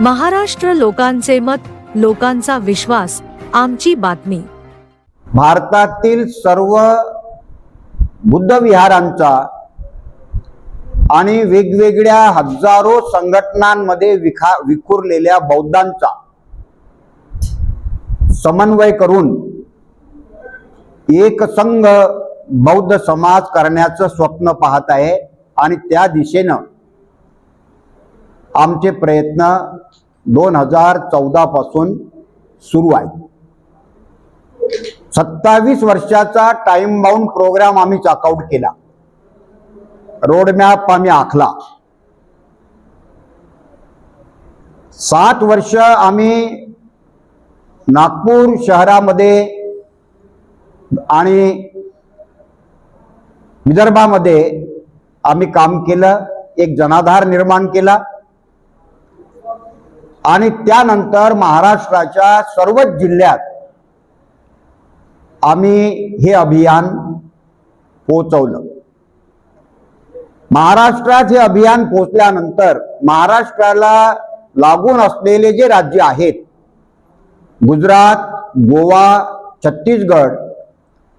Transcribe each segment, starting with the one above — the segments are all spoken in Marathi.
महाराष्ट्र लोकांचे मत लोकांचा विश्वास आमची बातमी. भारतातील सर्व बुद्ध विहारांचा आणि वेगवेगळ्या हजारो संघटनांमध्ये विखा विखुरलेल्या बौद्धांचा समन्वय करून एक संघ बौद्ध समाज करण्याचं स्वप्न पाहत आहे आणि त्या दिशेनं आमचे प्रयत्न दोन हजार चौदा पासून सुरू आहेत. सत्तावीस वर्षाचा टाइम बाउंड प्रोग्राम आम्ही चॉकआउट केला. रोडमॅप आम्ही आखला. सात वर्ष आम्ही नागपूर शहरामध्ये आणि विदर्भामध्ये आम्ही काम केलं एक जनाधार निर्माण केला. आणि त्यानंतर महाराष्ट्राच्या सर्वच जिल्ह्यात आम्ही हे अभियान पोचवलं महाराष्ट्रात हे अभियान पोचल्यानंतर महाराष्ट्राला लागून असलेले जे राज्य आहेत गुजरात गोवा छत्तीसगड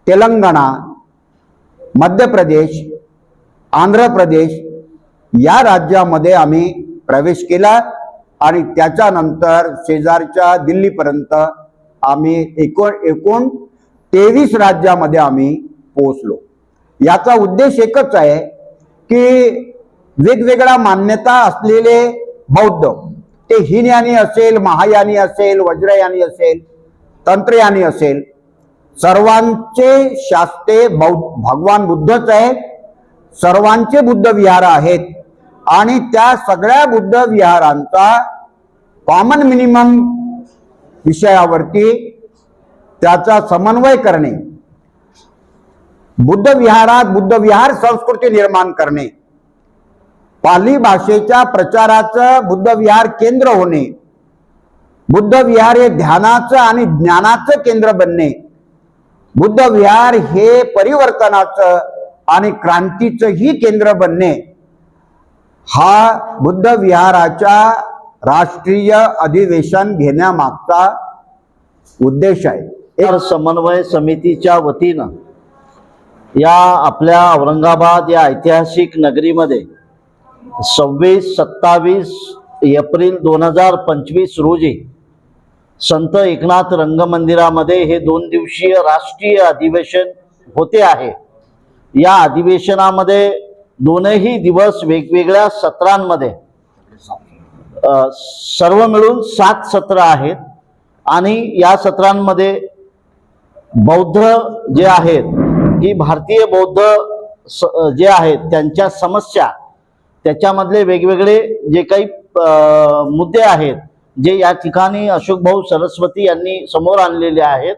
तेलंगणा मध्य प्रदेश आंध्र प्रदेश या राज्यामध्ये आम्ही प्रवेश केला. आणि त्याच्यानंतर शेजारच्या दिल्लीपर्यंत आम्ही एकूण एकूण तेवीस राज्यामध्ये आम्ही पोहोचलो. याचा उद्देश एकच आहे की वेगवेगळ्या मान्यता असलेले बौद्ध ते हिनयानी असेल महायानी असेल वज्रयानी असेल तंत्रयानी असेल सर्वांचे शास्ते बौद्ध भगवान बुद्धच आहे सर्वांचे बुद्ध विहार आहेत आणि त्या सगळ्या बुद्ध विहारांचा कॉमन मिनिमम विषयावरती त्याचा समन्वय करणे. बुद्ध विहारात बुद्ध विहार संस्कृती निर्माण करणे. पाली भाषेच्या प्रचाराचं बुद्ध विहार केंद्र होणे. बुद्ध विहार हे ध्यानाचं आणि ज्ञानाचं केंद्र बनणे. बुद्ध विहार हे परिवर्तनाचं आणि क्रांतीचंही केंद्र बनणे. हा बुद्ध विहाराच्या राष्ट्रीय अधिवेशन घेण्यामागचा उद्देश आहे. तर समन्वय समितीच्या वतीनं या आपल्या औरंगाबाद या ऐतिहासिक नगरीमध्ये सव्वीस सत्तावीस एप्रिल दोन हजार पंचवीस रोजी संत एकनाथ रंगमंदिरामध्ये हे दोन दिवसीय राष्ट्रीय अधिवेशन होते आहे. या अधिवेशनामध्ये दोनही दिवस वेगवेगळ्या सत्रांमध्ये सर्व मिळून सात सत्र आहेत आणि या सत्रांमध्ये बौद्ध जे आहेत की भारतीय बौद्ध स- जे आहेत त्यांच्या समस्या त्याच्यामधले वेगवेगळे जे काही मुद्दे आहेत जे या ठिकाणी अशोक भाऊ सरस्वती यांनी समोर आणलेले आहेत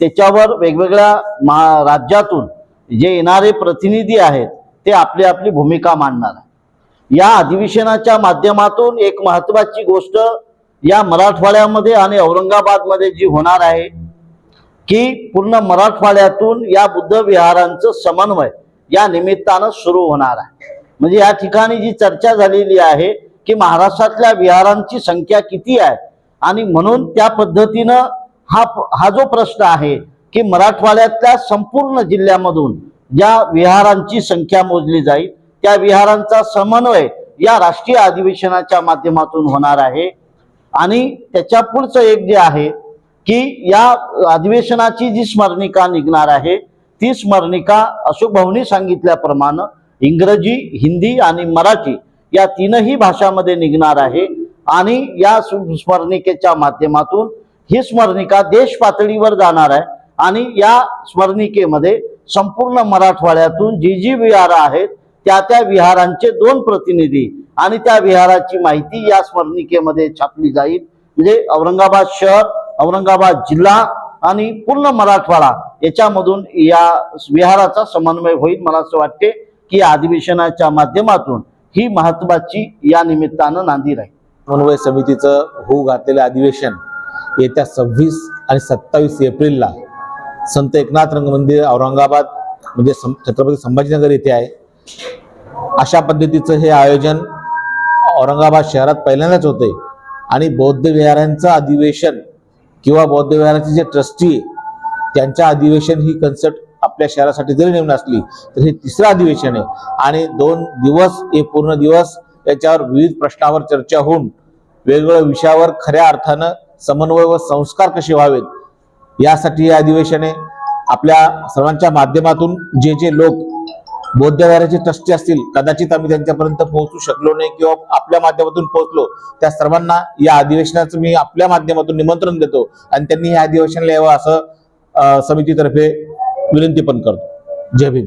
त्याच्यावर वेगवेगळ्या मा राज्यातून जे येणारे प्रतिनिधी आहेत ते आपली आपली भूमिका मांडणार. आहे या अधिवेशनाच्या माध्यमातून एक महत्वाची गोष्ट या मराठवाड्यामध्ये आणि औरंगाबादमध्ये जी होणार आहे की पूर्ण मराठवाड्यातून या बुद्ध विहारांचं समन्वय या निमित्तानं सुरू होणार आहे. म्हणजे या ठिकाणी जी चर्चा झालेली आहे की महाराष्ट्रातल्या विहारांची संख्या किती आहे? आणि म्हणून त्या पद्धतीनं हा हा जो प्रश्न आहे की मराठवाड्यातल्या संपूर्ण जिल्ह्यामधून ज्या विहारांची संख्या मोजली जाईल त्या विहारांचा समन्वय या राष्ट्रीय अधिवेशनाच्या माध्यमातून होणार आहे. आणि त्याच्या पुढचं एक जे आहे की या अधिवेशनाची जी स्मरणिका निघणार आहे ती स्मरणिका अशोक भाऊनी सांगितल्याप्रमाणे इंग्रजी हिंदी आणि मराठी या तीनही भाषामध्ये निघणार आहे. आणि या सु- स्मरणिकेच्या माध्यमातून ही स्मरणिका देश पातळीवर जाणार आहे. आणि या स्मरणिकेमध्ये संपूर्ण मराठवाड्यातून जी जी विहारं आहेत त्या त्या विहारांचे दोन प्रतिनिधी आणि त्या विहाराची माहिती या स्मरणिकेमध्ये छापली जाईल. म्हणजे औरंगाबाद शहर औरंगाबाद जिल्हा आणि पूर्ण मराठवाडा याच्यामधून या विहाराचा समन्वय होईल. मला असं वाटते की या अधिवेशनाच्या माध्यमातून ही महत्वाची या निमित्तानं नांदी राहील. समन्वय समितीचं होऊ घातलेलं अधिवेशन येत्या सव्वीस आणि सत्तावीस एप्रिलला संत एकनाथ रंग मंदिर औरंगाबाद म्हणजे सं छत्रपती संभाजीनगर येथे आहे. अशा पद्धतीचं हे आयोजन औरंगाबाद शहरात पहिल्यांदाच होते आणि बौद्ध विहारांचं अधिवेशन किंवा बौद्ध विहाराचे जे ट्रस्टी त्यांच्या अधिवेशन ही कन्सर्ट आपल्या शहरासाठी जरी नेमून असली तर हे तिसरं अधिवेशन आहे. आणि दोन दिवस हे पूर्ण दिवस याच्यावर विविध प्रश्नावर चर्चा होऊन वेगवेगळ्या विषयावर खऱ्या अर्थानं समन्वय व संस्कार कसे व्हावेत यासाठी हे अधिवेशन आपल्या सर्वांच्या माध्यमातून जे जे लोक बौद्ध विहाराचे ट्रस्टी असतील कदाचित आम्ही त्यांच्यापर्यंत पोहोचू शकलो नाही किंवा आपल्या माध्यमातून पोहोचलो त्या सर्वांना या अधिवेशनाचं मी आपल्या माध्यमातून निमंत्रण देतो आणि त्यांनी हे अधिवेशनाला यावं असं समितीतर्फे विनंती पण करतो. जय भीम.